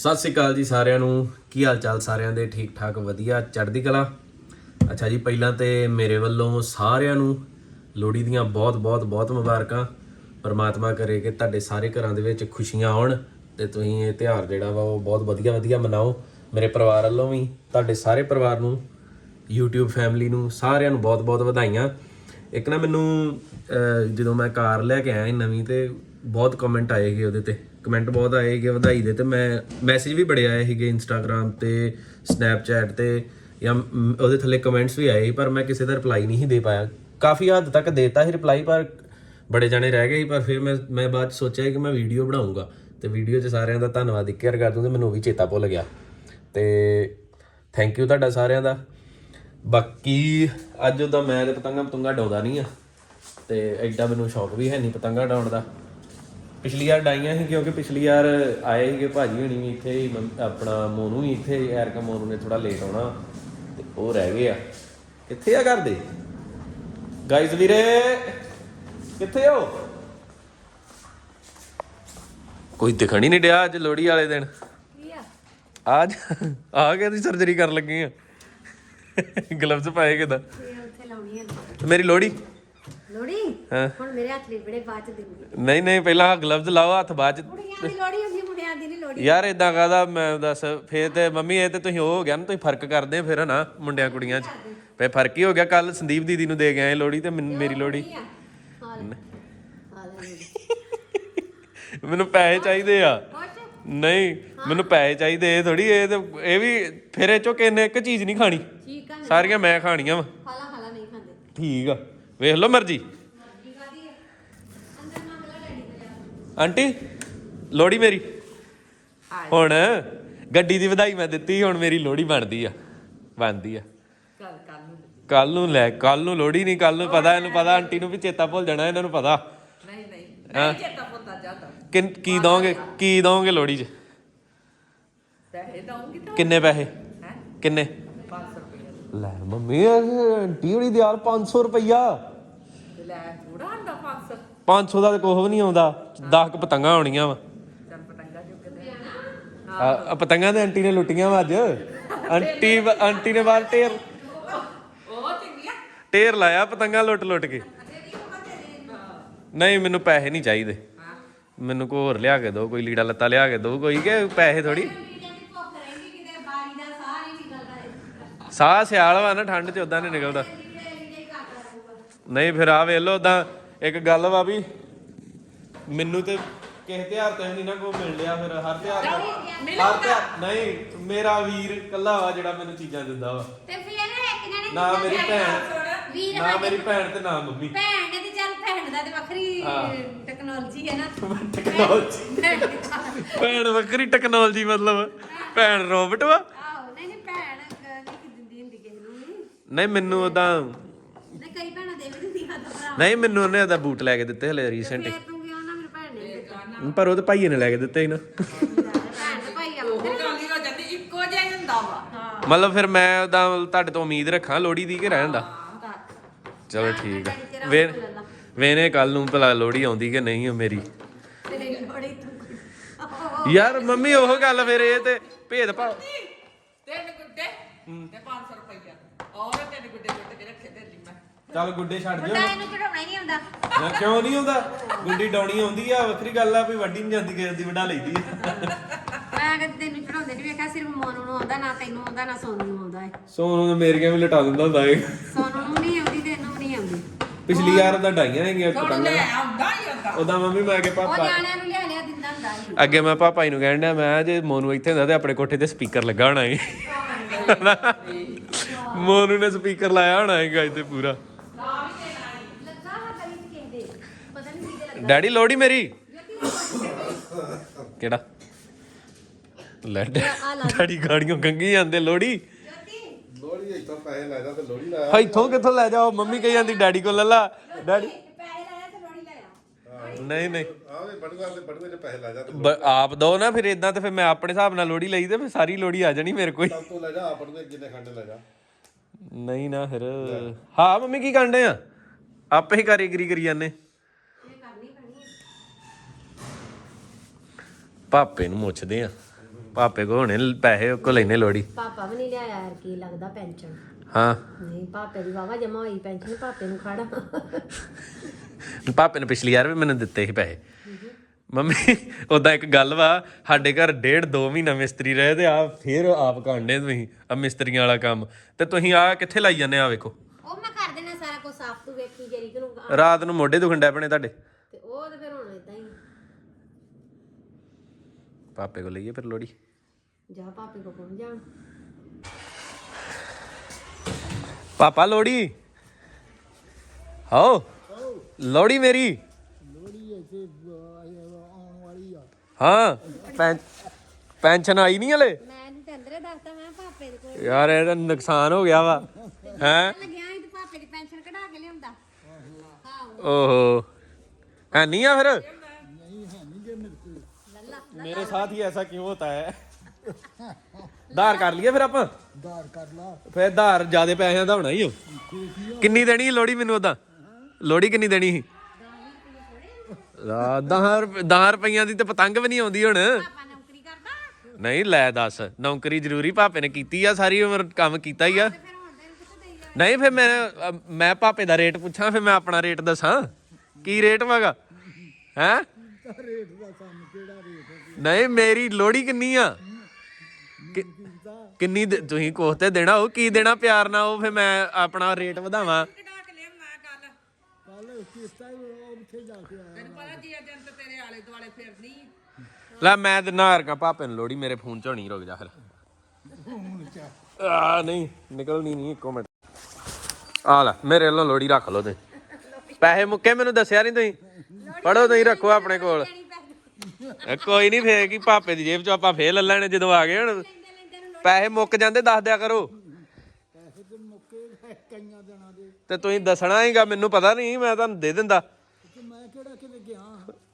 ਸਤਿ ਸ੍ਰੀ ਅਕਾਲ ਜੀ ਸਾਰਿਆਂ ਨੂੰ। ਕੀ ਹਾਲ ਚਾਲ ਸਾਰਿਆਂ ਦੇ? ਠੀਕ ਠਾਕ, ਵਧੀਆ। ਚੜ੍ਹਦੀ ਕਲਾ? ਅੱਛਾ ਜੀ, ਪਹਿਲਾਂ ਤੇ ਮੇਰੇ ਵੱਲੋਂ ਸਾਰਿਆਂ ਨੂੰ ਲੋਹੜੀ ਦੀਆਂ ਬਹੁਤ ਬਹੁਤ ਬਹੁਤ ਮੁਬਾਰਕਾਂ। ਪਰਮਾਤਮਾ ਕਰੇ ਕਿ ਤੁਹਾਡੇ ਸਾਰੇ ਘਰਾਂ ਦੇ ਵਿੱਚ ਖੁਸ਼ੀਆਂ ਆਉਣ ਤੇ ਤੁਸੀਂ ਇਹ ਤਿਉਹਾਰ ਜਿਹੜਾ ਵਾ ਉਹ ਬਹੁਤ ਵਧੀਆ ਵਧੀਆ ਮਨਾਓ। ਮੇਰੇ ਪਰਿਵਾਰ ਵੱਲੋਂ ਵੀ ਤੁਹਾਡੇ ਸਾਰੇ ਪਰਿਵਾਰ ਨੂੰ, YouTube ਫੈਮਿਲੀ ਨੂੰ ਸਾਰਿਆਂ ਨੂੰ ਬਹੁਤ ਬਹੁਤ ਵਧਾਈਆਂ। ਇੱਕ ਨਾ ਮੈਨੂੰ ਜਦੋਂ ਮੈਂ ਕਾਰ ਲੈ ਕੇ ਆਇਆ ਨਵੀਂ ਤੇ ਬਹੁਤ ਕਮੈਂਟ ਆਏ ਉਹਦੇ ਤੇ। ਕਮੈਂਟ ਬਹੁਤ ਆਏ ਸੀਗੇ ਵਧਾਈ ਦੇ ਤੇ ਮੈਂ ਮੈਸੇਜ ਵੀ ਬੜੇ ਆਏ ਸੀਗੇ ਇੰਸਟਾਗ੍ਰam ਤੇ ਸਨੈਪਚੈਟ ਤੇ, ਜਾਂ ਉਹਦੇ ਥੱਲੇ ਕਮੈਂਟਸ ਵੀ ਆਏ ਸੀ, ਪਰ ਮੈਂ ਕਿਸੇ ਦਾ ਰਿਪਲਾਈ ਨਹੀਂ ਦੇ ਪਾਇਆ। ਕਾਫੀ ਹੱਦ ਤੱਕ ਦੇਤਾ ਸੀ ਰਿਪਲਾਈ ਪਰ ਬੜੇ ਜਾਣੇ ਰਹਿ ਗਏ ਸੀ, ਪਰ ਫਿਰ ਮੈਂ ਮੈਂ ਬਾਅਦ 'ਚ ਸੋਚਿਆ ਕਿ ਮੈਂ ਵੀਡੀਓ ਬਣਾਉਂਗਾ। ਤੇ ਵੀਡੀਓ 'ਚ ਸਾਰਿਆਂ ਦਾ ਧੰਨਵਾਦ ਇੱਕ ਕਰ ਕਰ ਦੂੰ ਤੇ ਮੈਨੂੰ ਉਹ ਵੀ ਚੇਤਾ ਭੁੱਲ ਗਿਆ। ਤੇ ਥੈਂਕ ਯੂ ਤੁਹਾਡਾ ਸਾਰਿਆਂ ਦਾ। ਬਾਕੀ ਅੱਜ ਉਹਦਾ ਮੈਂ ਤੇ ਪਤੰਗਾ ਪਤੰਗਾ ਡਾਉਂਦਾ ਨਹੀਂ ਆ। ਤੇ ਐਡਾ ਮੈਨੂੰ ਸ਼ੌਕ ਵੀ ਹੈ ਨਹੀਂ ਪਤੰਗਾ ਡਾਉਣ ਦਾ। ਪਿਛਲੀ ਵਾਰ ਡਾਈਆਂ ਸੀ ਕਿਉਂਕਿ ਪਿਛਲੀ ਵਾਰ ਆਏ ਸੀਗੇ ਭਾਜੀ ਹਣੀ ਵੀ ਇੱਥੇ ਹੀ ਆਪਣਾ ਮੋਨੂ ਵੀ ਇੱਥੇ ਐਰਕਾ ਮੋਨੂ ਨੇ ਥੋੜਾ ਲੇਟ ਆਉਣਾ ਤੇ ਉਹ ਰਹਿ ਗਏ ਆ। ਕਿੱਥੇ ਆ ਕਰਦੇ ਗਾਇਜ਼ ਵੀਰੇ ਕਿੱਥੇ ਹੋ? ਕੋਈ ਦਿਖਣ ਹੀ ਨਹੀਂ ਡਿਆ ਅੱਜ ਲੋਹੜੀ ਵਾਲੇ ਦਿਨ। ਅੱਜ ਆ ਗਿਆ ਦੀ ਸਰਜਰੀ ਕਰਨ ਲੱਗੇ ਆ। ਗਲਵਜ਼ ਪਾਏ ਕਿਦਾਂ? ਇਹ ਉੱਥੇ ਲਾਉਣੀ ਹੈ ਮੇਰੀ ਲੋਹੜੀ? ਲੋੜੀ ਹਾਂ। ਹੁਣ ਮੇਰੇ ਹੱਥ ਲਿਬੜੇ ਬਾਅਦ ਚ ਦਿੰਦੀ। ਨਹੀਂ ਨਹੀਂ ਪਹਿਲਾਂ ਗਲਵਜ਼ ਲਾਓ ਹੱਥ ਬਾਅਦ ਚ। ਕੁੜੀਆਂ ਦੀ ਲੋੜੀ ਹੁੰਦੀ ਮੁੰਡਿਆਂ ਦੀ ਨਹੀਂ ਲੋੜੀ ਯਾਰ ਇਦਾਂ ਕਾਦਾ ਮੈਂ ਦੱਸ ਫੇਰ ਤੇ ਮੰਮੀ ਇਹ ਤੇ ਤੁਸੀਂ ਉਹ ਹੋ ਗਿਆ ਨਾ ਤੁਸੀਂ ਫ਼ਰਕ ਕਰਦੇ ਫਿਰ ਨਾ ਮੁੰਡਿਆਂ ਕੁੜੀਆਂ 'ਚ। ਫੇ ਫ਼ਰਕ ਹੀ ਹੋ ਗਿਆ ਕੱਲ ਸੰਦੀਪ ਦੀਦੀ ਨੂੰ ਦੇ ਗਏ ਲੋੜੀ ਤੇ ਮੇਰੀ ਲੋੜੀ ਮੈਨੂੰ ਪੈਸੇ ਚਾਹੀਦੇ ਆ। ਨਹੀਂ ਮੈਨੂੰ ਪੈਸੇ ਚਾਹੀਦੇ ਇਹ ਥੋੜੀ ਇਹ ਤੇ ਇਹ ਵੀ ਫਿਰ ਇਹ ਚੋਂ ਕਿੰਨੇ ਇੱਕ ਚੀਜ਼ ਨਹੀਂ ਖਾਣੀ। ਠੀਕ ਆ। ਨਾ ਸਾਰੀਆਂ ਮੈਂ ਖਾਣੀਆਂ ਵਾ। ਖਾਲਾ ਖਾਲਾ ਨਹੀਂ ਖਾਂਦੇ। ਠੀਕ ਆ। ਵੇਖ ਲਓ ਮਰਜ਼ੀ। ਆਂਟੀ ਲੋੜੀ ਮੇਰੀ। ਹੁਣ ਗੱਡੀ ਦੀ ਵਧਾਈ ਮੈਂ ਦਿੱਤੀ ਹੁਣ ਮੇਰੀ ਲੋੜੀ ਬਣਦੀ ਆ ਬਣਦੀ ਆ। ਕੱਲ ਕੱਲ ਨੂੰ। ਲੈ ਕੱਲ ਨੂੰ ਲੋੜੀ ਨਹੀਂ ਕੱਲ ਨੂੰ ਪਤਾ ਇਹਨੂੰ ਪਤਾ ਆਂਟੀ ਨੂੰ ਵੀ ਚੇਤਾ ਭੁੱਲ ਜਾਣਾ ਇਹਨਾਂ ਨੂੰ ਪਤਾ। ਨਹੀਂ ਨਹੀਂ ਨਹੀਂ ਚੇਤਾ ਪੁੱਤਾ ਜਾਂਦਾ ਕਿ ਕੀ ਦੋਗੇ ਕੀ ਦੋਗੇ ਲੋੜੀ 'ਚ? ਪੈਸੇ ਦਊਂਗੀ ਤਾਂ। ਕਿੰਨੇ ਪੈਸੇ? ਕਿੰਨੇ? 500 ਰੁਪਏ। ਲੈ ਮੰਮੀ ਆਂਟੀ ਹੋਣੀ ਦਿਆਲ 500 ਰੁਪਈਆ। ਤੇ ਲੈ ਥੋੜਾ ਆਂਦਾ 500 500 ਦਾ ਕੁਝ ਵੀ ਨਹੀਂ ਆਉਂਦਾ 10 ਕ ਪਤੰਗਾਂ ਆਉਣੀਆਂ ਵਾ। ਚੱਲ ਪਤੰਗਾ ਚੁੱਕ ਦੇ। ਆ ਪਤੰਗਾਂ ਤੇ ਆਂਟੀ ਨੇ ਲੁੱਟੀਆਂ ਵਾ ਅੱਜ। ਆਂਟੀ ਆਂਟੀ ਨੇ ਬਾਹਰ ਢੇਰ ਉਹ ਚੰਗੀਆਂ। ਢੇਰ ਲਾਇਆ ਪਤੰਗਾਂ ਲੁੱਟ ਲੁੱਟ ਕੇ। ਨਹੀਂ ਮੈਨੂੰ ਪੈਸੇ ਨਹੀਂ ਚਾਹੀਦੇ। ਮੈਨੂੰ ਕੋਈ ਹੋਰ ਲਿਆ ਕੇ ਦਿਓ ਕੋਈ ਲੀੜਾ ਲੱਤਾ ਲਿਆ ਕੇ ਦਿਓ ਕੋਈ ਕਿ ਪੈਸੇ ਥੋੜੀ ਦੀ ਦਾ ਸਾਹ ਸਿਆਲ ਵਾ ਨਾ ਠੰਡ ਚ ਉਦਾਂ ਨਹੀਂ ਨਿਕਲਦਾ ਵੀਡੀਓ ਵੀਡੀਓ ਕਰਦਾ ਰਹੂਗਾ ਨਹੀਂ ਫਿਰ ਆ ਵੇਖ ਲਓ ਉਦਾਂ ਇੱਕ ਗੱਲ ਵਾ ਵੀ ਮੈਨੂੰ ਤੇ ਕਿਸੇ ਤਿਉਹਾਰ ਤੇ ਨਹੀਂ ਨਾ ਕੋ ਮਿਲ ਲਿਆ ਫਿਰ ਹਰ ਤਿਉਹਾਰ ਤੇ ਹਰ ਤਿਉਹਾਰ ਨਹੀਂ ਮੇਰਾ ਵੀਰ ਕੱਲਾ ਵਾ ਜਿਹੜਾ ਮੈਨੂੰ ਚੀਜ਼ਾਂ ਦਿੰਦਾ ਵਾ। ਤੇ ਫਿਰ ਇੱਕ ਜਣੇ ਨਾ ਮੇਰੀ ਭੈਣ ਨਾ ਮੇਰੀ ਭੈਣ ਤੇ ਨਾ ਮੰਮੀ। ਭੈਣ ਤੇ ਚੱਲ ਭੈਣ ਦਾ ਤੇ ਵੱਖਰੀ। ਟੈਕਨੋਲੋਜੀ ਹੈ ਨਾ। ਟੈਕਨੋਲੋਜੀ ਭੈਣ ਦੀ ਤਾਂ- ਵੱਖਰੀ ਟੈਕਨੋਲੋਜੀ ਮਤਲਬ। ਭੈਣ ਰੋਬਟ ਵਾ। ਆਹੋ ਨਹੀਂ ਨਹੀਂ ਭੈਣ ਨਹੀਂ ਦਿੰਦੀ ਹੁੰਦੀ ਕਿਸੇ ਨੂੰ ਨਹੀਂ ਮੈਨੂੰ ਉਦਾਂ ਨਹੀਂ ਕਈ ਭੈਣਾਂ ਦੇ ਵੀ ਦਿੰਦੀ ਹੱਥ ਭਰਾ ਨਹੀਂ ਮੈਨੂੰ ਉਹਨੇ ਉਹਦਾ ਬੂਟ ਲੈ ਕੇ ਦਿੱਤੇ ਹਲੇ ਰੀਸੈਂਟ ਫੇਰ ਤੂੰ ਕਿਉਂ ਨਾ ਮੇਰੇ ਭੈਣ ਨੇ ਦਿੱਤਾ? ਪਰ ਉਹ ਤੇ ਭਾਈਏ ਨੇ ਲੈ ਕੇ ਦਿੱਤੇ ਸੀ ਨਾ। ਭੈਣ ਤੇ ਭਾਈ ਉਹ ਆਪਣੇ ਗੱਲ ਹੀ ਹੋ ਜਾਂਦੀ ਇੱਕੋ ਜਿਹਾ ਹੀ ਹੁੰਦਾ ਵਾ। ਹਾਂ। ਮਤਲਬ ਫਿਰ ਮੈਂ ਉਦਾਂ ਤੁਹਾਡੇ ਤੋਂ ਉਮੀਦ ਰੱਖਾਂ ਲੋੜੀ ਦੀ ਕਿ ਰਹਿਣ ਦਾ? ਚਲੋ ਠੀਕ ਆ। ਵੇ ਵੇਨੇ ਕੱਲ ਨੂੰ ਭਲਾ ਲੋੜੀ ਆਉਂਦੀ ਕਿ ਨਹੀਂ ਉਹ ਮੇਰੀ? ਤੇਰੀ ਬੜੀ ਤੂੰ ਯਾਰ ਮੰਮੀ ਉਹ ਗੱਲ ਫਿਰ ਇਹ ਤੇ ਭੇਦ ਭਾਵ ਤਿੰਨ ਗੁੱਡੇ ਤੇ 500 ਰੁਪਈਆ। ਔਰ ਤਿੰਨ ਗੁੱਡੇ ਜੁੱਟ ਕੇ ਰੱਖੇ ਤੇ ਚੱਲ ਗੁੱਡੇ ਛੱਡ ਮੁੰਡਾ ਇਹਨੂੰ ਚੜਾਉਣਾ ਹੀ ਨਹੀਂ ਆਉਂਦਾ। ਨਾ ਕਿਉਂ ਨਹੀਂ ਆਉਂਦਾ? ਗੁੱਡੀ ਡਾਉਣੀ ਆਉਂਦੀ ਆ ਵੱਖਰੀ ਗੱਲ ਆ ਵੀ ਵੱਡੀ ਨਹੀਂ ਜਾਂਦੀ ਕਿਸੇ ਦੀ ਵਡਾ ਲਈਦੀ ਆ। ਮੈਂ ਕਦੇ ਤੈਨੂੰ ਚੜਾਉਂਦੇ ਨਹੀਂ ਵੇਖਿਆ ਸਿਰਫ ਮੋਨੂ ਨੂੰ ਆਉਂਦਾ ਨਾ ਤੈਨੂੰ ਆਉਂਦਾ ਨਾ ਸੋਨੂ ਨੂੰ ਆਉਂਦਾ ਹੈ ਸੋਨੂੰ ਨੇ ਮੇਰੀਆਂ ਵੀ ਲਟਾ ਦਿੰਦਾ ਹੁੰਦਾ ਏ। ਸੋਨੂ ਨੂੰ ਨਹੀਂ ਆਉਂਦੀ ਤੇ ਇਹਨੂੰ ਵੀ ਨਹੀਂ ਆਉਂਦੀ। ਪਿਛਲੀ ਵਾਰ ਉਹਦਾ ਡਾਈਆਂ ਹੈਗੀਆਂ ਪਤੰਗਾਂ ਲੈ ਆਉਂਦਾ ਹੀ ਆਉਂਦਾ। ਉਹਦਾ ਮੰਮੀ ਮੈਂ ਕੇ ਉਹ ਪਾਪਾ ਨਿਆਣਿਆਂ ਨੂੰ ਲਿਆ ਲਿਆ ਦਿੰਦਾ ਹੁੰਦਾ ਸੀ। ਅੱਗੇ ਮੈਂ ਪਾਪਾ ਜੀ ਨੂੰ ਕਹਿਣ ਡਿਆ ਮੈਂ ਜੇ ਮੋਨੂ ਇੱਥੇ ਹੁੰਦਾ ਤੇ ਆਪਣੇ ਕੋਠੇ ਤੇ ਸਪੀਕਰ ਲੱਗਾ ਹੋਣਾ ਏ ਮੋਨੂ ਨੇ ਸਪੀਕਰ ਲਾਇਆ ਹੋਣਾ ਏ ਤੇ ਪੂਰਾ ਲੱਗਾ ਵਾ ਕਰੀ ਕਿਸੇ ਦੇ ਪਤਾ ਨਹੀਂ ਕਿਹਦੇ ਲੱਗਾ ਡੈਡੀ ਲੋੜੀ ਮੇਰੀ। ਕਿਹੜਾ? ਲੈ ਆ ਲਾ ਡੈਡੀ ਗਾੜੀਆਂ ਗੰਗੀ ਜਾਂਦੇ ਲੋੜੀ ਲੋਹੜੀ ਇੱਥੋਂ ਪੈਸੇ ਲੈ ਜਾ ਤੇ ਲੋਹੜੀ ਲਾਇਆ ਇੱਥੋਂ ਕਿੱਥੋਂ ਲੈ ਜਾਓ? ਮੰਮੀ ਕਹੀ ਜਾਂਦੀ ਡੈਡੀ ਕੋਲ ਡੈਡੀ ਤੇ ਲੋੜੀ ਲਾਇਆ ਨਹੀਂ ਨਹੀਂ। ਆਵੇ ਬੜੂਆ ਦੇ ਬੜੂਏ ਚ ਪੈਸੇ ਲੈ ਜਾ ਤੇ ਆਪ ਦੋ ਨਾ ਫਿਰ ਇਦਾਂ ਤੇ ਫਿਰ ਮੈਂ ਆਪਣੇ ਹਿਸਾਬ ਨਾਲ ਲੋੜੀ ਲਈ ਤੇ ਫਿਰ ਸਾਰੀ ਲੋੜੀ ਆ ਜਾਣੀ ਮੇਰੇ ਕੋਲ। ਹੀ। ਸਭ ਤੋਂ ਲੈ ਜਾ ਆ ਬੜੂਏ ਜਿੰਨੇ ਖੰਡ ਲੈ ਜਾ। ਨਹੀਂ ਨਾ ਫਿਰ। ਹਾਂ ਮੰਮੀ ਕੀ ਕਾਂਡੇ ਆ? ਆਪੇ ਹੀ ਕਾਰੀਗਰੀ ਕਰੀ ਜਾਂਦੇ ਇਹ ਕਰਨੀ ਪੈਣੀ ਹੈ ਪਾਪੇ ਨੂੰ ਮੁੱਛਦੇ ਆ। ਪਾਪੇ ਕੋ ਹੋਣੇ ਪੈਸੇ ਕੋ ਲੈਨੇ ਲੋੜੀ ਪਾਪਾ ਵੀ ਨਹੀਂ ਲਿਆਇਆ ਯਾਰ ਕੀ ਲੱਗਦਾ ਪੈਨਸ਼ਨ। ਹਾਂ। ਨਹੀਂ ਪਾਪੇ ਦੀ ਵਾਵਾ ਜਮਾ ਹੋਈ ਪੈਨਸ਼ਨ ਪਾਪੇ ਨੂੰ ਖੜਾ ਪਾਪੇ ਨੇ ਪਿਛਲੀ ਵਾਰ ਵੀ ਮੈਨੂੰ ਦਿੱਤੇ ਸੀ ਪੈਸੇ। ਮੰਮੀ ਉਦਾਂ ਇੱਕ ਗੱਲ ਵਾ ਸਾਡੇ ਘਰ ਡੇਢ ਦੋ ਮਹੀਨਾ ਮਿਸਤਰੀ ਰਹੇ ਤੇ ਆ ਫੇਰ ਆਪ ਕਾਂਡੇ ਤੁਸੀਂ ਆ ਮਿਸਤਰੀਆਂ ਵਾਲਾ ਕੰਮ। ਤੇ ਤੁਸੀਂ ਆ ਕਿੱਥੇ ਲਾਈ ਜਾਂਦੇ ਆ ਵੇਖੋ। ਉਹ ਮੈਂ ਕਰ ਦੇਣਾ ਸਾਰਾ ਕੁਝ ਸਾਫ਼ ਤੂੰ ਵੇਖੀ ਜਰੀ ਨੂੰ ਰਾਤ ਨੂੰ ਮੋਢੇ ਦੁਖਣ ਡੈ ਪਣੇ ਤੁਹਾਡੇ ਤੇ ਉਹ ਤੇ ਫਿਰ ਹੁਣ ਇਦਾਂ ਹੀ ਪਾਪੇ ਕੋ ਲਈਏ ਫਿਰ ਲੋੜੀ ਜਾ ਪਾਪੇ ਕੋ ਪਹੁੰਚ ਜਾਣ? ਪਾਪਾ ਲੋੜੀ ਆਓ ਲੋੜੀ ਮੇਰੀ। ਹਾਂ ਪੈਨ- ਪੈਨਸ਼ਨ ਆਈ ਨਹੀਂ ਹਲੇ? ਮੈਂ ਨਹੀਂ ਤੇ ਅੰਦਰੇ ਦੱਸਦਾ ਮੈਂ ਪਾਪੇ ਦੇ ਕੋਲ। ਯਾਰ ਇਹਦਾ ਨੁਕਸਾਨ ਹੋ ਗਿਆ ਵਾ। ਹੈ? ਲੱਗਿਆ ਤੇ ਪਾਪੇ ਦੀ ਪੈਨਸ਼ਨ ਕਢਾ ਕੇ ਲਿਆਉਂਦਾ। ਹਾਂ ਓਹੋ। ਹੈ ਨਹੀਂ ਆ ਫਿਰ? मेरे साथ ही ऐसा क्यों होता है ਧਾਰ ਕਰ ਲਈਏ ਫਿਰ ਆਪਾਂ ਧਾਰ ਕਰ ਲਾ ਫਿਰ ਧਾਰ ਜਿਆਦੇ ਪੈਸਿਆਂ ਦਾ ਹੋਣਾ ਹੀ ਉਹ ਕਿੰਨੀ ਦੇਣੀ ਸੀ ਲੋੜੀ ਮੈਨੂੰ ਉਦਾਂ ਲੋੜੀ ਕਿੰਨੀ ਦੇਣੀ ਸੀ 10 10 ਰੁਪਈਆਂ ਦੀ ਤੇ ਪਤੰਗ ਵੀ ਨਹੀਂ ਆਉਂਦੀ ਹੁਣ ਪਾਪਾ ਨੌਕਰੀ ਕਰਦਾ ਨਹੀਂ ਲੈ ਦੱਸ ਨੌਕਰੀ ਜ਼ਰੂਰੀ ਭਾਪੇ ਨੇ ਕੀਤੀ ਆ ਸਾਰੀ ਉਮਰ ਕੰਮ ਕੀਤਾ ਹੀ ਆ ਫਿਰ ਹੁਣ ਤੈਨੂੰ ਕਿੱਥੇ ਦੇਈ ਜਾ ਨਹੀਂ ਫਿਰ ਮੈਂ ਅ, ਮੈਂ ਭਾਪੇ ਦਾ ਰੇਟ ਪੁੱਛਾਂ ਫਿਰ ਮੈਂ ਆਪਣਾ ਰੇਟ ਦੱਸਾਂ ਕੀ ਰੇਟ ਵਾਗਾ ਹੈ ਨਹੀਂ, ਮੇਰੀ ਲੋੜੀ ਕਿੰਨੀ ਆ? ਕਿ- ਕਿੰਨੀ ਦੇ- ਤੁਸੀਂ ਕੋਹ ਤੇ ਦੇਣਾ ਉਹ ਕੀ ਦੇਣਾ ਪਿਆਰ ਨਾਲ, ਉਹ ਫਿਰ ਮੈਂ ਆਪਣਾ ਰੇਟ ਵਧਾਵਾਂ। ਕਢਾ ਕੇ ਲਿਆਉਣਾ ਗੱਲ ਕੱਲ ਕਿਸਤਾ ਉੱਥੇ ਜਾ ਕੇ ਆਇਆ ਤੈਨੂੰ ਪਤਾ ਜੀ ਏਜੰਟ ਤੇਰੇ ਆਲੇ ਦੁਆਲੇ ਫਿਰਨੀ ਲੈ, ਮੈਂ ਤੇ ਨਾਰ ਕਾ ਭਾਪੇ ਨੂੰ ਲੋੜੀ ਮੇਰੇ ਫੋਨ ਚ ਹੋਣੀ, ਰੁਕ ਜਾ ਫਿਰ। ਆ, ਨਹੀਂ, ਨਿਕਲਣੀ ਨਹੀਂ, ਇੱਕੋ ਮਿੰਟ। ਆ ਲੈ, ਮੇਰੇ ਵੱਲੋਂ ਲੋੜੀ ਰੱਖ ਲਓ ਤੇ ਪੈਸੇ ਮੁੱਕੇ, ਮੈਨੂੰ ਦੱਸਿਆ ਨਹੀਂ ਤੁਸੀਂ। ਪੜੋ ਤੁਸੀਂ, ਰੱਖੋ ਆਪਣੇ ਕੋਲ। ਇਹ ਕੋਈ ਨਹੀਂ ਫੇਰ ਕੀ ਭਾਪੇ ਦੀ ਜੇਬ ਚੋਂ ਆਪਾਂ ਫੇਰ ਲੈ ਲੈਣੇ ਜਦੋਂ ਆ ਗਏ ਹੁਣ। ਪੈਸੇ ਮੁੱਕ ਜਾਂਦੇ ਦੱਸ ਦਿਆ ਕਰੋ। ਤੇ ਤੁਸੀਂ ਦੱਸਣਾ ਹੀਗਾ ਮੈਨੂੰ ਪਤਾ ਨਹੀਂ ਮੈਂ ਤੁਹਾਨੂੰ ਦੇ ਦਿੰਦਾ।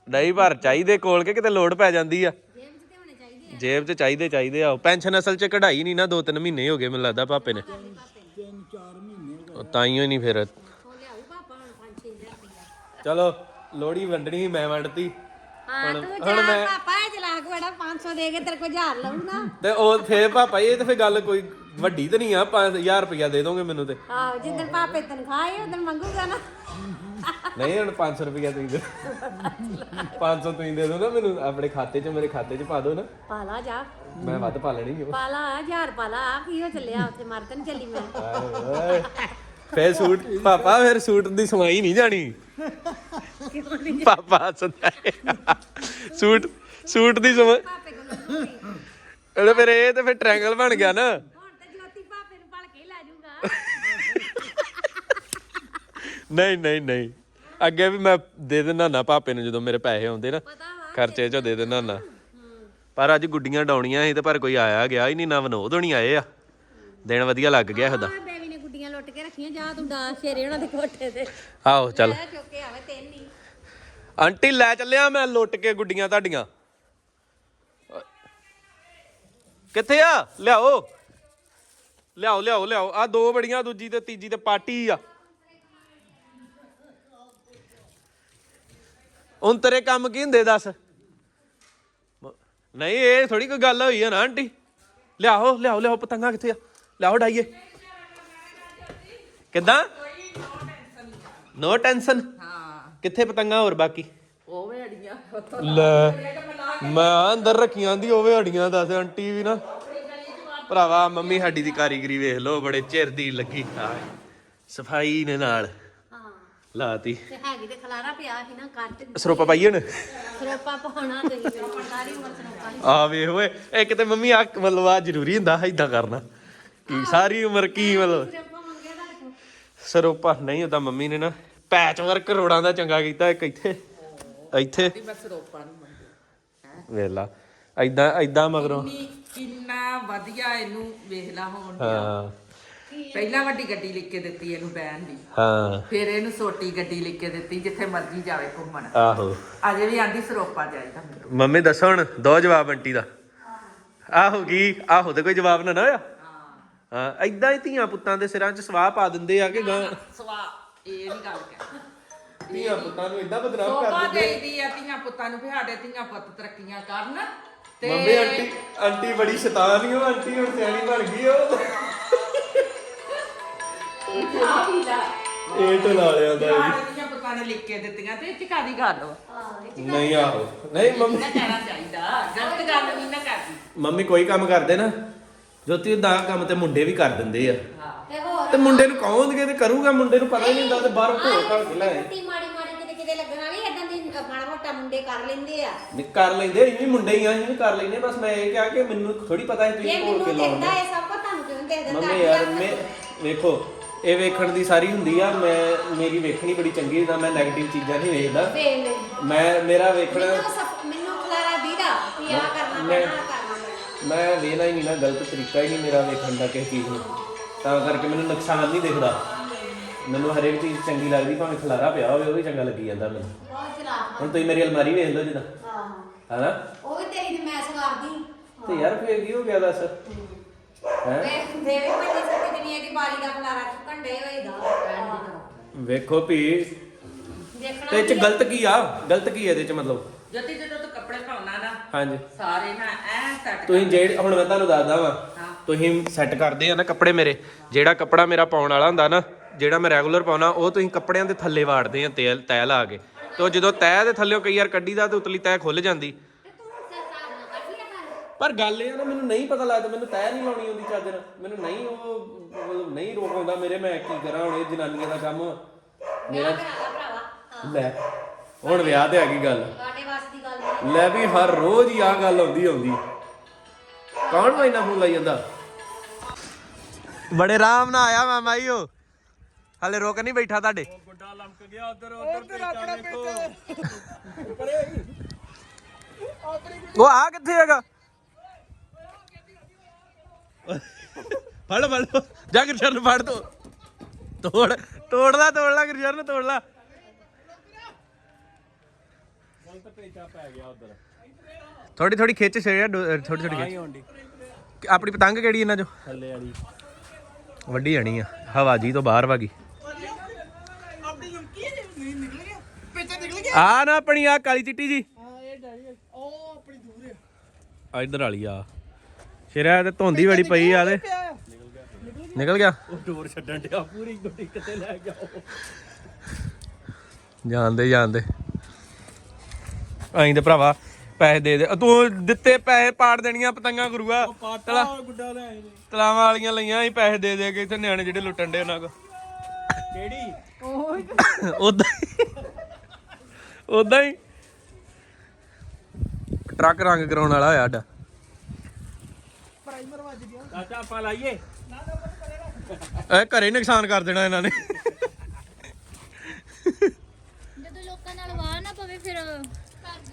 ਨਹੀਂ ਪਰ ਚਾਹੀਦੇ ਕੋਲ ਕੇ ਕਿਤੇ ਲੋੜ ਪੈ ਜਾਂਦੀ ਆ? ਜੇਬ 'ਚ ਤੇ ਹੋਣੇ ਚਾਹੀਦੇ ਜੇਬ 'ਚ ਚਾਹੀਦੇ ਚਾਹੀਦੇ ਆ ਪੈਨਸ਼ਨ ਅਸਲ 'ਚ ਕਢਾਈ ਨਹੀਂ ਨਾ ਦੋ ਤਿੰਨ ਮਹੀਨੇ ਹੋ ਗਏ ਮੈਨੂੰ ਲੱਗਦਾ ਪਾਪੇ ਨੇ। ਤਿੰਨ ਚਾਰ ਮਹੀਨੇ ਤਾਈਓ ਹੀ ਨਹੀਂ ਫਿਰ। ਉਹ ਲਿਆਊ ਪਾਪਾ ਹੁਣ 5-6000 ਰੁਪਇਆ ਚਲੋ ਲੋੜੀ ਵੰਡਣੀ ਸੀ, ਮੈਂ ਵੰਡਤੀ। ਹਾਂ ਤੂੰ ਜਾ ਪਾਪਾ ਇਹ ਚਲਾਕ ਬੜਾ 500 ਦੇ ਕੇ ਤੇਰੇ ਕੋਲ 1000 ਲਊ ਨਾ। ਤੇ ਉਹ ਫੇਰ ਪਾਪਾ ਇਹ ਤੇ ਫੇਰ ਗੱਲ ਕੋਈ ਵੱਡੀ ਤੇ ਨਹੀਂ ਆ 5000 ਰੁਪਇਆ ਦੇ ਦੋਗੇ ਮੈਨੂੰ ਤੇ। ਆਹੋ ਜਿੱਦਣ ਪਾਪੇ ਤਨਖਾਹ ਆਈ ਉਦੋਂ ਮੰਗੂਗਾ ਨਾ। ਨਹੀਂ ਹੁਣ 500 ਰੁਪਇਆ ਤੁਸੀਂ ਦੇ 500 ਤੁਸੀਂ ਦੇ ਦਿਓ ਨਾ ਮੈਨੂੰ ਆਪਣੇ ਖਾਤੇ 'ਚ ਮੇਰੇ ਖਾਤੇ 'ਚ ਪਾ ਦਿਓ ਨਾ। ਪਾਲਾ ਜਾ। ਮੈਂ ਵੱਧ ਪਾ ਲੈਣੀ ਓ ਪਾਲਾ 1000 ਪਾਲਾ ਆ ਕੀ ਹੋ ਚੱਲਿਆ ਉੱਥੇ ਚੱਲੀ ਮੈਂ। ਫੇਰ ਸੂਟ ਪਾਪਾ ਫਿਰ ਸੂਟ ਦੀ ਸਮਾਈ ਨਹੀਂ ਜਾਣੀ। ਪਾਪਾ ਹੱਸਦਾ ਹੈ। ਸੂਟ ਸੂਟ ਦੀ ਸਮਾਈ ਪਾਪੇ ਕੋਲ ਲੱਗੂਗੀ ਇਹਦਾ ਫਿਰ ਇਹ ਤੇ ਫਿਰ ਟ੍ਰਾਇੰਗਲ ਬਣ ਗਿਆ ਨਾ। ਹੁਣ ਤੇ ਜੋਤੀ ਪਾਪੇ ਨੂੰ ਪੜ ਕੇ ਹੀ ਲੈ ਜਾਊਗਾ ਨਹੀਂ ਨਹੀਂ ਨਹੀਂ। ਅੱਗੇ ਵੀ ਮੈਂ ਦੇ ਦਿੰਦਾ ਨਾ ਪਾਪੇ ਨੂੰ ਜਦੋਂ ਮੇਰੇ ਪੈਸੇ ਆਉਂਦੇ ਨਾ। ਪਤਾ ਵਾ ਖਰਚੇ ਚੋਂ ਦੇ ਦਿੰਦਾ ਨਾ ਪਰ ਅੱਜ ਗੁੱਡੀਆਂ ਡਾਉਣੀਆਂ ਸੀ ਤੇ ਪਰ ਕੋਈ ਆਇਆ ਗਿਆ ਹੀ ਨਹੀਂ ਨਾ ਵਿਨੋਦ ਹੋਣੀ ਆਏ ਆ। ਦਿਨ ਵਧੀਆ ਲੱਗ ਗਿਆ ਇਹਦਾ ਲੁੱਟ ਕੇ ਰੱਖੀਆਂ ਜਾ ਤੂੰ ਡਾ ਸ਼ੇਰੇ ਉਹਨਾਂ ਦੇ ਕੋਠੇ ਤੇ। ਆਹੋ ਚੱਲ। ਲੈ ਚੁੱਕ ਕੇ ਆਵੇ ਤਿੰਨ ਹੀ ਆਂਟੀ ਲੈ ਚੱਲਿਆ ਮੈਂ ਲੁੱਟ ਕੇ ਗੁੱਡੀਆਂ ਤੁਹਾਡੀਆਂ। ਕਿੱਥੇ ਆ? ਲਿਆਓ। ਲਿਆਓ ਲਿਆਓ ਲਿਆਓ। ਆ ਦੋ ਬੜੀਆਂ ਦੂਜੀ ਤੇ ਤੀਜੀ ਤੇ ਪਾਟੀ ਆ। ਹੁਣ ਤੇਰੇ ਕੰਮ ਕੀ ਹੁੰਦੇ ਦੱਸ? ਨਹੀਂ ਇਹ ਥੋੜੀ ਕੋਈ ਗੱਲ ਹੋਈ ਆ ਨਾ ਆਂਟੀ। ਲਿਆਓ ਲਿਆਓ ਲਿਆਓ ਪਤੰਗਾ ਕਿੱਥੇ ਆ? ਲਿਆਓ ਡਾਈਏ ਕਿੱਦਾਂ? ਨੋ ਟੈਨਸ਼ਨ ਹਾਂ। ਕਿੱਥੇ ਪਤੰਗਾ ਹੋਰ ਬਾਕੀ? ਉਹ ਵੇ ਅੜੀਆਂ। ਲੈ ਮੈਂ ਅੰਦਰ ਰੱਖੀਆਂ ਦੀ ਹੋਵੇ ਹੱਡੀਆਂ ਦੱਸ ਆਂਟੀ ਵੀ ਨਾ। ਭਰਾਵਾ ਮੰਮੀ ਸਾਡੀ ਦੀ ਕਾਰੀਗਰੀ ਵੇਖ ਲਓ ਬੜੇ ਚਿਰ ਦੀ ਲੱਗੀ। ਹਾਏ ਸਫ਼ਾਈ ਨੇ ਨਾਲ ਹਾਂ। ਲਾਤੀ। ਤੇ ਹੈਗੀ ਤੇ ਖਲਾਰਾ ਪਿਆ ਸੀ ਨਾ ਕੱਟ ਸਰੋਪਾ ਪਾਈਏ ਨੇ ਸਰੋਪਾ ਪਾਉਣਾ ਤੇ ਸਾਰੀ ਉਮਰ ਸਰੋਪਾ ਆ ਵੇਖ ਓਏ ਇੱਕ ਤੇ ਮੰਮੀ ਆ ਮਤਲਬ ਆ ਜ਼ਰੂਰੀ ਹੁੰਦਾ ਏਦਾਂ ਕਰਨਾ। ਕੀ ਸਾਰੀ ਉਮਰ ਕੀ ਮਤਲਬ ਸਰੋਪਾ ਮੰਗਿਆ ਤੁਹਾਡੇ ਕੋਲ ਸਰੋਪਾ ਨਹੀਂ ਹੁੰਦਾ ਮੰਮੀ ਨੇ ਨਾ ਪੈਚ ਵਰਕ ਰੋੜਾਂ ਦਾ ਚੰਗਾ ਕੀਤਾ ਇੱਕ ਇੱਥੇ। ਇੱਥੇ। ਮੈਂ ਸਰੋਪਾ ਨਹੀਂ ਮੰਗਦੀ ਵੇਲਾ ਐਦਾਂ ਐਦਾਂ ਮਗਰੋਂ। ਕਿੰਨੀ ਕਿੰਨਾ ਵਧੀਆ ਇਹਨੂੰ ਵੇਖ ਲਾ ਹੋਣ ਡਿਆ। ਹਾਂ। ਪਹਿਲਾਂ ਵੱਡੀ ਗੱਡੀ ਲਿਖ ਕੇ ਦਿੱਤੀ ਇਹਨੂੰ ਬੈਨ ਦੀ। ਹਾਂ। ਫਿਰ ਇਹਨੂੰ ਛੋਟੀ ਗੱਡੀ ਲਿਖ ਕੇ ਦਿੱਤੀ ਜਿੱਥੇ ਮਰਜ਼ੀ ਜਾਵੇ ਘੁੰਮਣ। ਆਹੋ। ਅਜੇ ਵੀ ਆਂਦੀ ਸਰੋਪਾ ਜਾਈਦਾ ਮੈਨੂੰ। ਮੰਮੀ ਦੱਸੋ ਹੁਣ ਦੋ ਜਵਾਬ ਆਂਟੀ ਦਾ। ਆਹੋ ਕੀ? ਆਹੋ ਤੇ ਕੋਈ ਜਵਾਬ ਨਾ ਨਾ ਹੋਇਆ? ਹਾਂ ਐਦਾਂ ਹੀ ਧੀਆਂ ਪੁੱਤਾਂ ਦੇ ਸਿਰਾਂ 'ਚ ਸਵਾਹ ਪਾ ਦਿੰਦੇ ਆ ਕਿ ਗਾਂ ਸਵਾ ਇਹ ਨਹੀਂ ਗੱਲ ਕਹਿ। ਧੀਆਂ ਪੁੱਤਾਂ ਨੂੰ ਐਦਾਂ ਬਦਨਾਮ ਸੋਭਾ ਦੇਈਦੀ ਆ ਧੀਆਂ ਪੁੱਤਾਂ ਨੂੰ ਵੀ ਸਾਡੇ ਧੀਆਂ ਪੁੱਤ ਤਰੱਕੀਆਂ ਕਰਨ ਤੇ ਮੰਮੀ ਆਂਟੀ ਆਂਟੀ ਬੜੀ ਸ਼ੈਤਾਨ ਹੀ ਉਹ ਆਂਟੀ ਹੁਣ ਸਿਆਣੀ ਬਣ ਗਈ ਉਹ ਇਹ ਢਲਾ ਲਿਆ ਦਾ ਦੀਆਂ ਪਤਾ ਨੇ ਲਿਖ ਕੇ ਦਿੱਤੀਆਂ ਤੇ ਇਹ ਚ ਕਾਦੀ ਗੱਲ ਵਾ ਨਹੀਂ ਆਹੋ। ਨਹੀਂ ਮੰਮੀ ਨਾ ਕਹਿਣਾ ਚਾਹੀਦਾ। ਗਲਤ ਗੱਲ ਨਹੀਂ ਨਾ ਕਰਦੀ। ਮੰਮੀ ਕੋਈ ਕੰਮ ਕਰਦੇ ਨਾ? ਜੋਤੀ ਦਾ ਕੰਮ ਤੇ ਮੁੰਡੇ ਵੀ ਕਰ ਦਿੰਦੇ ਆ। ਤੇ ਹੋਰ? ਤੇ ਮੁੰਡੇ ਨੂੰ ਕਹੋਂਗੇ ਤੇ ਕਰੂਗਾ? ਮੁੰਡੇ ਨੂੰ ਪਤਾ ਹੀ ਨਹੀਂ ਹੁੰਦਾ ਤੇ ਬਾਹਰੋਂ ਘੋਲ ਘਾਲ ਕੇ ਲੈ ਆਏ। ਮਾੜੀ ਮਾੜੀ ਕਿਤੇ ਕਿਤੇ ਲੱਗਣ ਵਾਲੀ ਏਦਾਂ ਦੀ ਮਾੜਾ ਮੋਟਾ ਮੁੰਡੇ ਕਰ ਲੈਂਦੇ ਆ। ਨਹੀਂ ਕਰ ਲੈਂਦੇ ਅਸੀਂ ਵੀ ਮੁੰਡੇ ਹੀ ਆ ਅਸੀਂ ਵੀ ਕਰ ਲੈਂਦੇ ਬਸ ਮੈਂ ਇਹ ਕਿਹਾ ਕਿ ਮੈਨੂੰ ਥੋੜੀ ਪਤਾ ਹੈ ਜੇ ਤੁਸੀਂ ਘੋਲ ਕੇ ਮੈਨੂੰ ਲਾਉਂਦੇ ਦਿਖਦਾ ਇਹ ਸਭ ਕੁਝ ਤੁਹਾਨੂੰ ਕਿਉਂ ਨੀ ਦਿਖਦਾ ਮੰਮੀ ਯਾਰ ਮੈਂ ਵੇਖੋ ਇਹ ਵੇਖਣ ਦੀ ਸਾਰੀ ਹੁੰਦੀ ਆ ਮੈਂ ਮੇਰੀ ਵੇਖਣੀ ਬੜੀ ਚੰਗੀ ਹੁੰਦਾ ਮੈਂ 네ਗੇਟਿਵ ਚੀਜ਼ਾਂ ਨਹੀਂ ਵੇਖਦਾ। ਲੈ ਮੈਂ ਮੇਰਾ ਵੇਖਣਾ ਮੈਨੂੰ ਖਲਾਰਾ ਦੀਦਾ ਵੀ ਆ ਕਰਨਾ ਮੈਂ- ਪੈਣਾ ਮੈਂ ਵੇਖਣਾ ਹੀ ਨਹੀਂ ਨਾ ਗਲਤ ਤਰੀਕਾ ਹੀ ਨਹੀਂ ਮੇਰਾ ਵੇਖਣ ਦਾ ਕਿਸੇ ਚੀਜ਼ ਨੂੰ। ਤਾਂ ਕਰਕੇ ਮੈਨੂੰ ਨੁਕਸਾਨ ਨਹੀਂ ਦਿਖਦਾ। ਮੈਨੂੰ ਹਰੇਕ ਚੀਜ਼ ਚੰਗੀ ਲੱਗਦੀ ਭਾਵੇਂ ਖਲਾਰਾ ਪਿਆ ਹੋਵੇ ਉਹ ਵੀ ਚੰਗਾ ਲੱਗੀ ਜਾਂਦਾ ਮੈਨੂੰ। ਬਹੁਤ ਚਲਾਕ ਹੁਣ ਤੁਸੀਂ ਮੇਰੀ ਅਲਮਾਰੀ ਵੇਖ ਲਓ ਜਿੱਦਾਂ। ਹਾਂ। ਹਨਾ? ਉਹ ਵੀ ਤੇਰੀ ਦੀ ਮੈਂ ਸਵਾਰਦੀ। ਤੇ ਯਾਰ ਫੇਰ ਕੀ ਹੋ ਗਿਆ ਦੱਸ? ਹੈ। ਵੇਖ ਦੇਵੇ ਪੰਜੀ ਸੱਤੀ ਦੁਨੀਆ ਦੀ ਬਾਰੀ ਦਾ ਖਲਾਰਾ ਚੁੱਕਣ ਡੇ ਹੋਏਗਾ ਵੇਖੋ ਵੀ ਦੇਖਣਾ ਤੇ ਇਹ ਚ ਗਲਤ ਕੀ ਆ? ਗਲਤ ਕੀ ਹੈ ਇਹਦੇ ਚ ਮਤਲਬ? ਜੋਤੀ ਜਦੋਂ ਤੂੰ ਕੱਪੜੇ ਪਾਉਣਾ ਨਾ ਹਾਂਜੀ। ਸਾਰੇ ਨਾ ਐ ਸੈੱਟ ਤੁਸੀਂ ਜਿਹੜੇ ਹੁਣ ਮੈਂ ਤੁਹਾਨੂੰ ਦੱਸਦਾ ਵਾਂ। ਤੁਸੀਂ ਸੈੱਟ ਕਰਦੇ ਆ ਨਾ ਕੱਪੜੇ ਮੇਰੇ। ਜਿਹੜਾ ਕੱਪੜਾ ਮੇਰਾ ਪਾਉਣ ਵਾਲਾ ਹੁੰਦਾ ਨਾ ਜਿਹੜਾ ਮੈਂ ਰੈਗੂਲਰ ਪਾਉਣਾ ਉਹ ਤੁਸੀਂ ਕੱਪੜਿਆਂ ਦੇ ਥੱਲੇ ਵਾੜਦੇ ਆ ਤੇਲ ਤੈ ਲਾ ਕੇ। ਤੇ ਜਦੋਂ ਤੈ ਦੇ ਥੱਲੇੋਂ ਕਈ ਵਾਰ ਕੱਢੀਦਾ ਤੇ ਉਤਲੀ ਤੈ ਖੁੱਲ ਜਾਂਦੀ ਪਰ ਗੱਲ ਇਹ ਆ ਨਾ ਮੈਨੂੰ ਨਹੀਂ ਪਤਾ ਲੱਗਦਾ ਮੈਨੂੰ ਤੈ ਨਹੀਂ ਲਾਉਣੀ ਆਉਂਦੀ ਚਾਦਰ। ਮੈਨੂੰ ਨਹੀਂ ਉਹ ਮਤਲਬ ਨਹੀਂ ਰੋਕ ਆਉਂਦਾ ਮੇਰੇ ਮੈਂ ਕੀ ਕਰਾਂ ਹੁਣ ਇਹ ਜਨਾਨੀਆਂ ਦਾ ਕੰਮ। ਆ। ਮੇਰਾ ਲਾ ਭਰਾਵਾ। ਹਾਂ। ਲੈ ਹੁਣ ਵਿਆਹ ਤੇ ਆ ਗਈ ਗੱਲ। ਤੁਹਾਡੇ ਲੈ ਵੀ ਹਰ ਰੋਜ਼ ਹੀ ਆ ਗੱਲ ਆਉਂਦੀ ਆਉਂਦੀ। ਕੌਣ ਵਾ ਇੰਨਾ ਫੋਨ ਲਾਈ ਜਾਂਦਾ? ਬੜੇ ਆਰਾਮ ਨਾਲ ਆਇਆ ਮਾਮਾ ਈ ਉਹ। ਹਲੇ ਰੋਕ ਨਹੀਂ ਬੈਠਾ ਤੁਹਾਡੇ। ਗੁੱਡਾ ਲੰਮਕ ਗਿਆ ਉਧਰ ਉਧਰ ਆਪਣਾ ਉਹ ਆ ਕਿੱਥੇ ਹੈਗਾ? ਫੜ ਫੜ। ਜਾ ਗੁਰਸ਼ਰਨ ਫੜ ਦੋ ਤੋੜ ਤੋੜ ਲਾ ਤੋੜ ਲਾ ਲਾ ਥੋੜੀ ਥੋੜੀ ਖਿੱਚ ਛੜਿਆ ਥੋੜੀ ਥੋੜੀ ਖਿੱਚ। ਆਪਣੀ ਪਤੰਗ ਕਿਹੜੀ ਇਹਨਾਂ ਚੋਂ? ਥੱਲੇ ਵਾਲੀ। ਵੱਡੀ ਜਾਣੀ ਆ ਹਵਾ ਜੀ ਤੋਂ ਬਾਹਰ ਵਾਗੀ। ਆ ਨਾ ਆਪਣੀ ਆ ਕਾਲੀ ਚਿੱਟੀ ਜੀ। ਆ। ਇੱਧਰ ਵਾਲੀ ਆ। ਸ਼ੇਰਾ ਤੇ ਧੁੰਦੀ ਬੜੀ ਪਈ ਆ ਤੇ ਨਿਕਲ ਗਿਆ। ਉਹ ਡੋਰ ਛੱਡਣ ਡਿਆ ਪੂਰੀ ਗੱਡੀ ਕਿਤੇ ਲੈ ਗਿਆ ਜਾਂਦੇ ਜਾਂਦੇ ਐਂ ਤੇ ਭਰਾਵਾ ਪੈਸੇ ਦੇ ਦੇ। ਤੂੰ ਦਿੱਤੇ ਪੈਸੇ ਪਾੜ ਦੇਣੀਆਂ ਪਤੰਗਾਂ ਗੁਰੂਆ। ਤਲਾ ਗੁੱਡਾ ਲੈ ਤਲਾਵਾਂ ਵਾਲੀਆਂ ਲਈਆਂ ਸੀ ਪੈਸੇ ਦੇ ਦੇ ਕੇ ਇੱਥੇ ਨਿਆਣੇ ਜਿਹੜੇ ਲੁੱਟਣ ਦੇ ਉਹਨਾਂ ਕੋ ਕਿਹੜੀ? ਉਦਾਂ ਹੀ। ਉਦਾਂ ਹੀ। ਟਰੱਕ ਰੰਗ ਕਰਾਉਣ ਵਾਲਾ ਹੋਇਆ ਸਾਡਾ। ਚਾਚਾ ਆਪਾਂ ਲਾਈਏ। ਇਹ ਘਰੇ ਨੁਕਸਾਨ ਕਰ ਦੇਣਾ ਇਹਨਾਂ ਨੇ। ਜਦੋਂ ਲੋਕਾਂ ਨਾਲ ਵਾਹ ਨਾ ਪਵੇ ਫਿਰ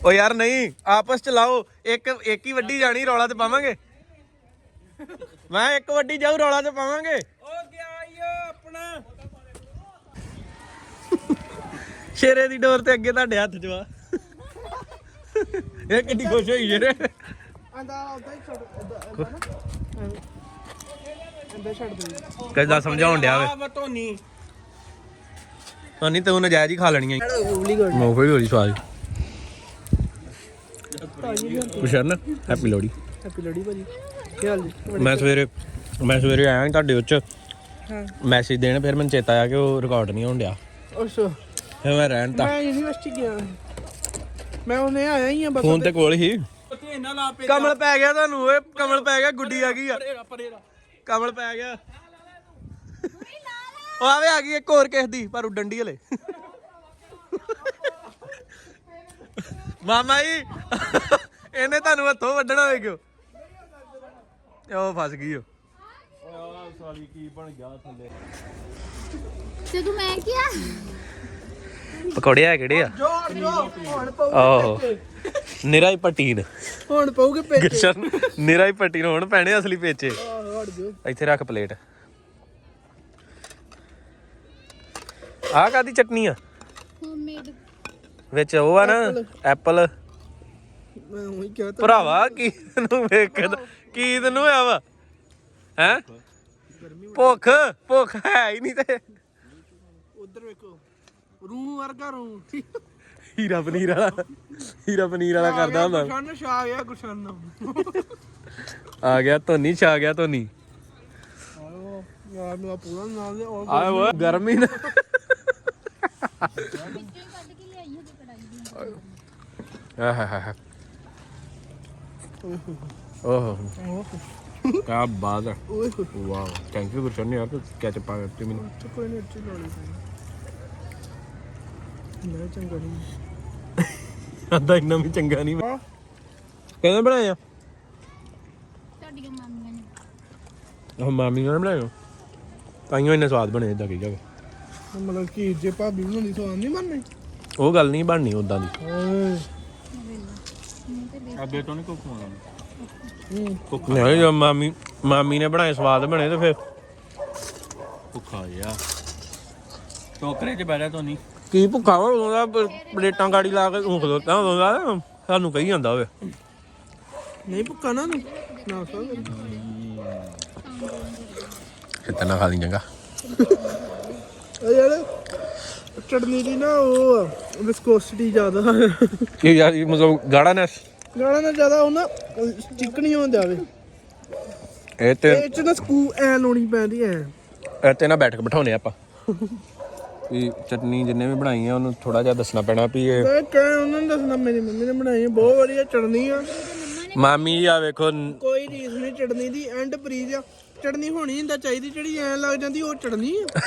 ਓ ਯਾਰ ਨਹੀਂ ਆਪਸ ਚ ਲਾਓ। ਇੱਕ ਇੱਕ ਹੀ ਵੱਡੀ ਜਾਣੀ ਰੌਲਾ ਤੇ ਪਾਵਾਂਗੇ। ਮੈਂ ਇੱਕ ਵੱਡੀ ਜਾਊ ਰੌਲਾ ਤੇ ਪਾਵਾਂਗੇ। ਉਹ ਗਿਆ ਈ ਓ ਆਪਣਾ। ਸ਼ੇਰੇ ਦੀ ਡੋਰ ਤੇ ਅੱਗੇ ਤੁਹਾਡੇ ਹੱਥ 'ਚ ਵਾ। ਇਹ ਕਿੰਨੀ ਖੁਸ਼ ਹੋਈ ਸ਼ੇਰੇ। ਕਿੱਦਾਂ ਸਮਝਾਉਣ ਡਿਆ ਵੇ? ਆ ਨਹੀਂ ਤੂੰ ਨਜਾਇਜ਼ ਹੀ ਖਾ ਲੈਣੀ ਹੈ ਮੂੰਗਫਲੀ ਹੋਲੀ ਸਵਾਦ। ਕੁਸ਼ਨ ਹੈਪੀ ਲੋੜੀ ਹੈਪੀ ਲੋੜੀ ਭਾਜੀ। ਕੀ ਹਾਲ ਜੀ? ਮੈਂ ਸਵੇਰੇ ਮੈਂ ਸਵੇਰੇ ਆਇਆ ਤੁਹਾਡੇ ਉੱਚ। ਮੈਸੇਜ ਦੇਣ ਫਿਰ ਮੈਨੂੰ ਚੇਤਾ ਆਇਆ ਕਿ ਉਹ ਰਿਕਾਰਡ ਨਹੀਂ ਹੋਣ ਡਿਆ। ਅੱਛਾ। ਫਿਰ ਮੈਂ ਰਹਿਣ ਤਾ। ਮੈਂ ਯੂਨੀਵਰਸਿਟੀ ਗਿਆ। ਮੈਂ ਉਹਨੇ ਆਇਆ ਹੀ ਆ ਬਸ ਫੋਨ ਤੇ ਕੋਲ ਹੀ। ਪਤੀ ਇੰਨਾ ਲਾ ਪੇ ਕਮਲ ਪੈ ਗਿਆ ਤੁਹਾਨੂੰ ਓਏ। ਕਮਲ ਪੈ ਗਿਆ ਗੁੱਡੀ ਆ ਗਈ ਆ। ਪਰੇਰਾ ਪਰੇਰਾ ਕਮਲ ਪੈ ਗਿਆ। ਉਹ ਆਵੇ ਆ ਗਈ ਇੱਕ ਹੋਰ ਕਿਸ ਦੀ ਪਰ ਉਹ ਡੰਡੀ ਹਲੇ। ਮਾਮਾ ਜੀ ਇਹਨੇ ਤੁਹਾਨੂੰ ਹੱਥੋਂ ਵੱਢਣਾ ਹੋਏ ਕਿਉਂ? ਉਹ ਫਸ ਗਈ ਉਹ ਜਦੋਂ ਮੈਂ ਕਿਹਾ ਪਕੌੜੇ ਆ ਕਿਹੜੇ ਆ? ਜੋਰ ਜੋ ਹੁਣ ਆਹੋ। ਨਿਰਾ ਹੀ ਪਟੀਨ। ਹੁਣ ਪਊਗੇ ਪੇ ਗਰਸ਼ਨ ਨਿਰਾ ਹੀ ਪਟੀਨ ਹੁਣ ਪੈਣੇ ਅਸਲੀ ਪੇਚੇ। ਹਟ ਜੋ ਇੱਥੇ ਰੱਖ ਪਲੇਟ। ਆਹ ਕਾਦੀ ਚਟਨੀ ਆ? ਹੋਮਮੇਡ ਵਿੱਚ ਉਹ ਆ ਨਾ ਐਪਲ ਮੈਂ ਉਹੀ ਭਰਾਵਾ ਕੀ ਤੈਨੂੰ ਵੇਖ ਕੇ ਤੈਨੂੰ ਹੋਇਆ ਵਾ। ਹੈ? ਭੁੱਖ ਭੁੱਖ ਹੈ ਹੀ ਨਹੀਂ ਤੇ। ਉਧਰ ਵੇਖੋ ਰੂ ਵਰਗਾ ਰੂ ਹੀਰਾ ਪਨੀਰ ਵਾਲਾ ਹੀਰਾ ਪਨੀਰ ਵਾਲਾ ਕਰਦਾ ਹੁੰਦਾ। ਗੁਸ਼ਨ ਛਾ ਗਿਆ ਗੁਸ਼ਨ। ਆ ਗਿਆ ਧੋਨੀ ਛਾ ਗਿਆ ਧੋਨੀ। ਯਾਰ ਮੇਰਾ ਪੂਰਾ ਨਾਮ ਦੇ ਆਏ ਗਰਮੀ ਨਾ ਵਿੱਚੋਂ ਹੀ ਕੱਢ ਕੇ ਲਿਆਈ ਹੋਵੇ ਕੜਾਈ ਦੀ ਆਹਾਹਾ ਓਹ ਕਾ ਬਾਤ ਹੈ ਓਏ ਵਾਓ ਥੈਂਕ ਯੂ ਗੁਰਸ਼ਨ ਯਾਰ ਤੂੰ ਕੈਚਅਪ ਪਾ ਕੇ ਮੈਨੂੰ ਕੋਈ ਨਹੀਂ ਅੱਛੀ ਲੋੜੀ ਮੈਂ ਚੰਗਾ ਨਹੀਂ ਅੱਧਾ ਇੰਨਾ ਵੀ ਚੰਗਾ ਨਹੀਂ ਹਾਂ ਕਿਹਨੇ ਬਣਾਇਆ ਤੁਹਾਡੀਆਂ ਮਾਮੀਆਂ ਨੇ ਉਹ ਮਾਮੀ ਨੇ ਬਣਾਇਆ ਤਾਈਓ ਇੰਨੇ ਸਵਾਦ ਬਣੇ ਇਦਾਂ ਕੀ ਜਾਵੇ ਮਤਲਬ ਕਿ ਜੇ ਭਾਬੀ ਨਹੀਂ ਸਵਾਦ ਨਹੀਂ ਬਣਨੀ ਉਹ ਗੱਲ ਨਹੀਂ ਬਣਨੀ ਉਦਾਂ ਦੀ। ਓਏ ਅੱਗੇ ਤੋਂ ਨਹੀਂ ਕੁੱਕ ਹੋਣਾ ਨਹੀਂ। ਜੋ ਮਾਮੀ ਮਾਮੀ ਨੇ ਬਣਾਏ ਸਵਾਦ ਬਣੇ ਤੇ ਫਿਰ। ਭੁੱਖਾ ਜਿਹਾ। ਟੋਕਰੇ 'ਚ ਜਾ ਤੋਂ ਨਹੀਂ ਕੀ ਭੁੱਖਾ ਵਾ? ਉਦੋਂ ਦਾ ਪ- ਪਲੇਟਾਂ ਗਾੜੀ ਲਾ ਕੇ ਉਂਖ ਦੋਤਾ ਉਦੋਂ ਦਾ ਸਾਨੂੰ ਕਹੀ ਜਾਂਦਾ ਹੋਵੇ ਨਹੀਂ ਭੁੱਖਾ ਨਾ ਨਾ ਸਵਾਦ ਕਿਤਨਾ ਖਾ ਲਈ ਚੰਗਾ। ਯਾਰ ਚਟਨੀ ਦੀ ਨਾ ਉਹ ਵਿਸਕੋਸਿਟੀ ਜ਼ਿਆਦਾ। ਇਹ ਯਾਰ ਇਹ ਮਤਲਬ ਗਾੜਾ ਨਾ? ਗਾਣਾ ਨਾ ਜ਼ਿਆਦਾ ਉਹ ਨਾ ਚਿਕਨੀ ਹੋਣ ਜਾਵੇ। ਇਹ ਤੇ ਇਹ ਚ ਨਾ ਸਕੂ ਐ ਲਾਉਣੀ ਪੈਂਦੀ ਐ। ਇਹ ਤੇ ਨਾ ਬੈਠ ਕੇ ਬਿਠਾਉਨੇ ਆਪਾਂ। ਵੀ ਚਟਨੀ ਜਿੰਨੇ ਵੀ ਬਣਾਈ ਆ ਉਹਨੂੰ ਥੋੜਾ ਜਿਹਾ ਦੱਸਣਾ ਪੈਣਾ ਵੀ ਇਹ ਕਹਿ ਉਹਨਾਂ ਨੂੰ ਦੱਸਣਾ ਮੇਰੀ ਮੰਮੀ ਨੇ ਬਣਾਈ ਬਹੁਤ ਵਧੀਆ ਚਟਨੀ ਆ। ਮਾਮੀ ਆ ਵੇਖੋ ਕੋਈ ਰੀਸ ਨਹੀਂ ਚਟਨੀ ਦੀ ਐਂਡ ਪ੍ਰੀਜ ਆ। ਚਟਨੀ ਹੋਣੀ ਹੁੰਦਾ ਚਾਹੀਦੀ ਜਿਹੜੀ ਐ ਲੱਗ ਜਾਂਦੀ ਉਹ ਚਟਨੀ ਆ।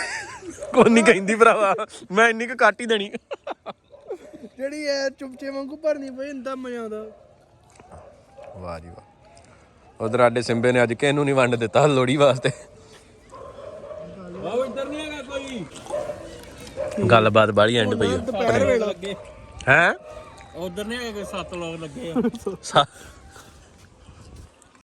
ਕੋਈ ਨਹੀਂ ਕਹਿੰਦੀ ਭਰਾਵਾ ਮੈਂ ਇੰਨੀ ਕੁ ਕੱਟ ਹੀ ਦੇਣੀ। ਜਿਹੜੀ ਐ ਚੁਪਚੇ ਵਾਂਗੂ ਭਰਨੀ ਪਈ ਹੁੰਦਾ ਮਜ਼ਾ ਆਉਂਦਾ। ਵਾਹ ਜੀ ਵਾਹ। ਉਧਰ ਆਡੇ ਸਿੰਬੇ ਨੇ ਅੱਜ ਕਿਹਨੂੰ ਨਹੀਂ ਵੰਡ ਦਿੱਤਾ ਲੋੜੀ ਵਾਸਤੇ? ਉਹ ਇੱਧਰ ਨਹੀਂ ਹੈਗਾ ਕੋਈ। ਗੱਲਬਾਤ ਬਾਲੀ ਐਂਡ ਪਈ ਲੱਗੇ। ਹੈ? ਉਧਰ ਨਹੀਂ ਹੈਗੇ ਸੱਤ ਲੋਕ ਲੱਗੇ ਆ।